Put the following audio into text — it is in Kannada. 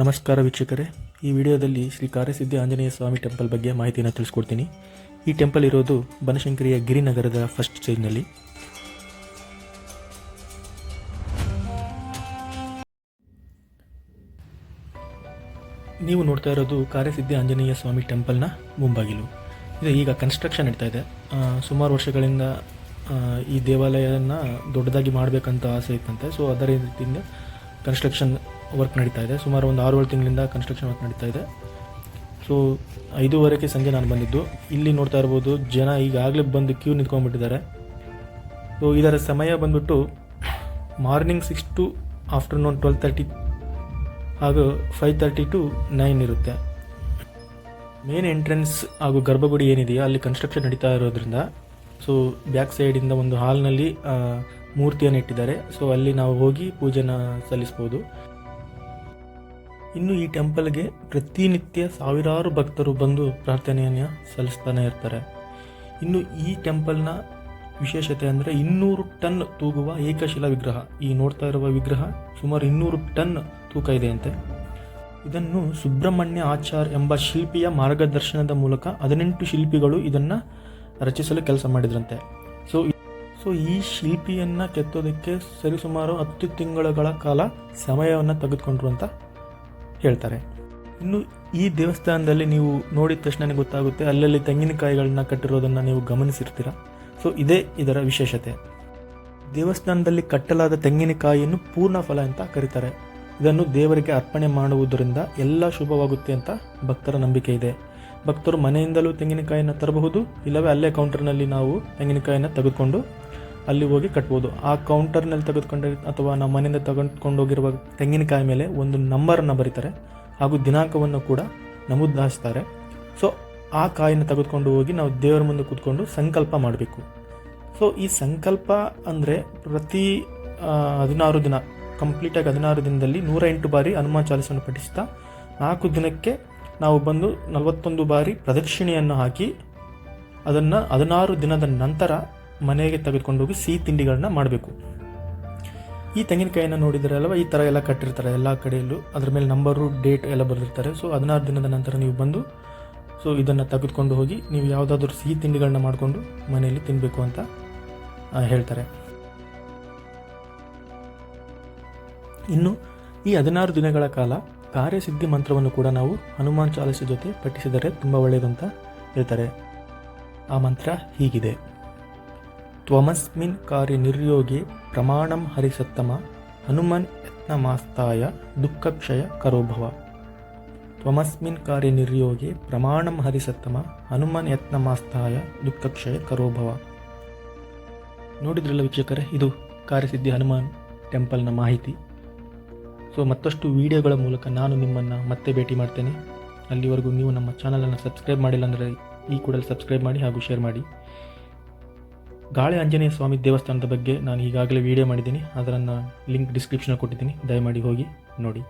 ನಮಸ್ಕಾರ ವೀಕ್ಷಕರೇ. ಈ ವಿಡಿಯೋದಲ್ಲಿ ಶ್ರೀ ಕಾರ್ಯಸಿದ್ಧಿ ಆಂಜನೇಯ ಸ್ವಾಮಿ ಟೆಂಪಲ್ ಬಗ್ಗೆ ಮಾಹಿತಿಯನ್ನು ತಿಳಿಸ್ಕೊಡ್ತೀನಿ. ಈ ಟೆಂಪಲ್ ಇರೋದು ಬನಶಂಕರಿಯ ಗಿರಿನಗರದ ಫಸ್ಟ್ ಸ್ಟೇಜ್ನಲ್ಲಿ ನೀವು ನೋಡ್ತಾ ಇರೋದು ಕಾರ್ಯಸಿದ್ಧಿ ಆಂಜನೇಯ ಸ್ವಾಮಿ ಟೆಂಪಲ್ನ ಮುಂಬಾಗಿಲು. ಇದು ಈಗ ಕನ್ಸ್ಟ್ರಕ್ಷನ್ ನಡೀತಾ ಇದೆ. ಸುಮಾರು ವರ್ಷಗಳಿಂದ ಈ ದೇವಾಲಯನ ದೊಡ್ಡದಾಗಿ ಮಾಡಬೇಕಂತ ಆಸೆ ಇತ್ತಂತೆ. ಸೊ ಅದರ ರೀತಿಯಿಂದ ಕನ್ಸ್ಟ್ರಕ್ಷನ್ ವರ್ಕ್ ನಡೀತಾ ಇದೆ. ಸುಮಾರು ಒಂದು ಆರು ಏಳು ತಿಂಗಳಿಂದ ಕನ್ಸ್ಟ್ರಕ್ಷನ್ ವರ್ಕ್ ನಡೀತಾ ಇದೆ. ಸೊ ಐದೂವರೆಗೆ ಸಂಜೆ ನಾನು ಬಂದಿದ್ದು. ಇಲ್ಲಿ ನೋಡ್ತಾ ಇರ್ಬೋದು, ಜನ ಈಗಾಗಲೇ ಬಂದು ಕ್ಯೂ ನಿಂತ್ಕೊಂಡ್ಬಿಟ್ಟಿದ್ದಾರೆ. ಸೊ ಇದರ ಸಮಯ ಬಂದ್ಬಿಟ್ಟು morning six to afternoon twelve thirty ಹಾಗೂ ಫೈವ್ ತರ್ಟಿ ಟು ನೈನ್ ಇರುತ್ತೆ. ಮೇನ್ ಎಂಟ್ರೆನ್ಸ್ ಹಾಗೂ ಗರ್ಭಗುಡಿ ಏನಿದೆಯೋ ಅಲ್ಲಿ ಕನ್ಸ್ಟ್ರಕ್ಷನ್ ನಡೀತಾ ಇರೋದ್ರಿಂದ ಸೊ ಬ್ಯಾಕ್ ಸೈಡಿಂದ ಒಂದು ಹಾಲ್ನಲ್ಲಿ ಮೂರ್ತಿಯನ್ನು ಇಟ್ಟಿದ್ದಾರೆ. ಸೊ ಅಲ್ಲಿ ನಾವು ಹೋಗಿ ಪೂಜೆನ ಸಲ್ಲಿಸ್ಬೋದು. ಇನ್ನು ಈ ಟೆಂಪಲ್ಗೆ ಪ್ರತಿನಿತ್ಯ ಸಾವಿರಾರು ಭಕ್ತರು ಬಂದು ಪ್ರಾರ್ಥನೆಯನ್ನು ಸಲ್ಲಿಸ್ತಾನೆ ಇರ್ತಾರೆ. ಇನ್ನು ಈ ಟೆಂಪಲ್ನ ವಿಶೇಷತೆ ಅಂದರೆ ಇನ್ನೂರು ಟನ್ ತೂಗುವ ಏಕಶಿಲಾ ವಿಗ್ರಹ. ಈ ನೋಡ್ತಾ ಇರುವ ವಿಗ್ರಹ ಸುಮಾರು ಇನ್ನೂರು ಟನ್ ತೂಕ ಇದೆ ಅಂತೆ ಇದನ್ನು ಸುಬ್ರಹ್ಮಣ್ಯ ಆಚಾರ್ ಎಂಬ ಶಿಲ್ಪಿಯ ಮಾರ್ಗದರ್ಶನದ ಮೂಲಕ ಹದಿನೆಂಟು ಶಿಲ್ಪಿಗಳು ಇದನ್ನು ರಚಿಸಲು ಕೆಲಸ ಮಾಡಿದ್ರಂತೆ. ಸೊ ಸೊ ಈ ಶಿಲ್ಪಿಯನ್ನು ಕೆತ್ತೋದಕ್ಕೆ ಸರಿಸುಮಾರು ಹತ್ತು ತಿಂಗಳುಗಳ ಕಾಲ ಸಮಯವನ್ನು ತೆಗೆದುಕೊಂಡ್ರು ಅಂತ ಹೇಳ್ತಾರೆ. ಇನ್ನು ಈ ದೇವಸ್ಥಾನದಲ್ಲಿ ನೀವು ನೋಡಿದ ತಕ್ಷಣ ಗೊತ್ತಾಗುತ್ತೆ, ಅಲ್ಲಲ್ಲಿ ತೆಂಗಿನಕಾಯಿಗಳನ್ನ ಕಟ್ಟಿರೋದನ್ನು ನೀವು ಗಮನಿಸಿರ್ತೀರ? ಸೊ ಇದೇ ಇದರ ವಿಶೇಷತೆ. ದೇವಸ್ಥಾನದಲ್ಲಿ ಕಟ್ಟಲಾದ ತೆಂಗಿನಕಾಯಿಯನ್ನು ಪೂರ್ಣ ಫಲ ಅಂತ ಕರೀತಾರೆ. ಇದನ್ನು ದೇವರಿಗೆ ಅರ್ಪಣೆ ಮಾಡುವುದರಿಂದ ಎಲ್ಲ ಶುಭವಾಗುತ್ತೆ ಅಂತ ಭಕ್ತರ ನಂಬಿಕೆ ಇದೆ. ಭಕ್ತರು ಮನೆಯಿಂದಲೂ ತೆಂಗಿನಕಾಯಿಯನ್ನು ತರಬಹುದು, ಇಲ್ಲವೇ ಅಲ್ಲೇ ಕೌಂಟರ್ನಲ್ಲಿ ನಾವು ತೆಂಗಿನಕಾಯಿಯನ್ನು ತೆಗೆದುಕೊಂಡು ಅಲ್ಲಿ ಹೋಗಿ ಕಟ್ಬೋದು. ಆ ಕೌಂಟರ್ನಲ್ಲಿ ತೆಗೆದುಕೊಂಡ ಅಥವಾ ನಮ್ಮ ಮನೆಯಿಂದ ತಗೊಂಡ್ಕೊಂಡೋಗಿರುವ ಹೋಗಿರುವ ತೆಂಗಿನಕಾಯಿ ಮೇಲೆ ಒಂದು ನಂಬರನ್ನು ಬರೀತಾರೆ. ಹಾಗೂ ದಿನಾಂಕವನ್ನು ಕೂಡ ನಮೂದಾಯಿಸ್ತಾರೆ ಸೊ ಆ ಕಾಯಿನ ತೆಗೆದುಕೊಂಡು ಹೋಗಿ ನಾವು ದೇವರ ಮುಂದೆ ಕೂತ್ಕೊಂಡು ಸಂಕಲ್ಪ ಮಾಡಬೇಕು. ಸೊ ಈ ಸಂಕಲ್ಪ ಅಂದರೆ ಪ್ರತಿ ಹದಿನಾರು ದಿನ ಕಂಪ್ಲೀಟಾಗಿ ಹದಿನಾರು ದಿನದಲ್ಲಿ ನೂರ ಎಂಟು ಬಾರಿ ಹನುಮಾನ್ ಚಾಲಿಸನ್ನು ಪಠಿಸ್ತಾ, ನಾಲ್ಕು ದಿನಕ್ಕೆ ನಾವು ಬಂದು ನಲವತ್ತೊಂದು ಬಾರಿ ಪ್ರದಕ್ಷಿಣೆಯನ್ನು ಹಾಕಿ, ಅದನ್ನು ಹದಿನಾರು ದಿನದ ನಂತರ ಮನೆಗೆ ತೆಗೆದುಕೊಂಡು ಹೋಗಿ ಸಿಹಿ ತಿಂಡಿಗಳನ್ನ ಮಾಡಬೇಕು. ಈ ತೆಂಗಿನಕಾಯಿನ ನೋಡಿದರೆ ಅಲ್ವಾ, ಈ ಥರ ಎಲ್ಲ ಕಟ್ಟಿರ್ತಾರೆ ಎಲ್ಲ ಕಡೆಯಲ್ಲೂ. ಅದ್ರ ಮೇಲೆ ನಂಬರು ಡೇಟ್ ಎಲ್ಲ ಬರೆದಿರ್ತಾರೆ. ಸೊ ಹದಿನಾರು ದಿನದ ನಂತರ ನೀವು ಬಂದು ಸೊ ಇದನ್ನು ತೆಗೆದುಕೊಂಡು ಹೋಗಿ ನೀವು ಯಾವುದಾದ್ರೂ ಸಿಹಿ ತಿಂಡಿಗಳನ್ನ ಮಾಡಿಕೊಂಡು ಮನೆಯಲ್ಲಿ ತಿನ್ನಬೇಕು ಅಂತ ಹೇಳ್ತಾರೆ. ಇನ್ನು, ಈ ಹದಿನಾರು ದಿನಗಳ ಕಾಲ ಕಾರ್ಯಸಿದ್ಧಿ ಮಂತ್ರವನ್ನು ಕೂಡ ನಾವು ಹನುಮಾನ್ ಚಾಲಿಸ ಜೊತೆ ಪಠಿಸಿದರೆ ತುಂಬ ಒಳ್ಳೆಯದು ಅಂತ ಹೇಳ್ತಾರೆ. ಆ ಮಂತ್ರ ಹೀಗಿದೆ. ತ್ವಮಸ್ಮಿನ್ ಕಾರ್ಯ ನಿರ್ಯೋಗಿ ಪ್ರಮಾಣಂ ಹರಿಸತ್ತಮ, ಹನುಮನ್ ಯತ್ನಮಾಸ್ತಾಯ, ದುಃಖಕ್ಷಯ ಕರೋಭವ. ತ್ವಮಸ್ಮಿನ್ ಕಾರ್ಯ ನಿರ್ಯೋಗಿ ಪ್ರಮಾಣಂ ಹರಿಸತ್ತಮ, ಹನುಮನ್ ಯತ್ನಮಾಸ್ತಾಯ, ದುಃಖಕ್ಷಯ ಕರೋಭವ. ನೋಡಿದ್ರಲ್ಲ ವೀಕ್ಷಕರೇ, ಇದು ಕಾರ್ಯಸಿದ್ಧಿ ಹನುಮಾನ್ ಟೆಂಪಲ್ನ ಮಾಹಿತಿ. ಸೊ, ಮತ್ತಷ್ಟು ವಿಡಿಯೋಗಳ ಮೂಲಕ ನಾನು ನಿಮ್ಮನ್ನು ಮತ್ತೆ ಭೇಟಿ ಮಾಡ್ತೇನೆ. ಅಲ್ಲಿವರೆಗೂ ನೀವು ನಮ್ಮ ಚಾನಲನ್ನು ಸಬ್ಸ್ಕ್ರೈಬ್ ಮಾಡಿಲ್ಲ ಅಂದರೆ ಈ ಕೂಡಲೇ ಸಬ್ಸ್ಕ್ರೈಬ್ ಮಾಡಿ ಹಾಗೂ ಶೇರ್ ಮಾಡಿ. ಗಾಳಿ ಆಂಜನೇಯ ಸ್ವಾಮಿ ದೇವಸ್ಥಾನದ ಬಗ್ಗೆ ನಾನು ಈಗಾಗಲೇ ವಿಡಿಯೋ ಮಾಡಿದ್ದೀನಿ. ಅದನ್ನು ಲಿಂಕ್ ಡಿಸ್ಕ್ರಿಪ್ಷನ್ ಕೊಟ್ಟಿದ್ದೀನಿ. ದಯಮಾಡಿ ಹೋಗಿ ನೋಡಿ.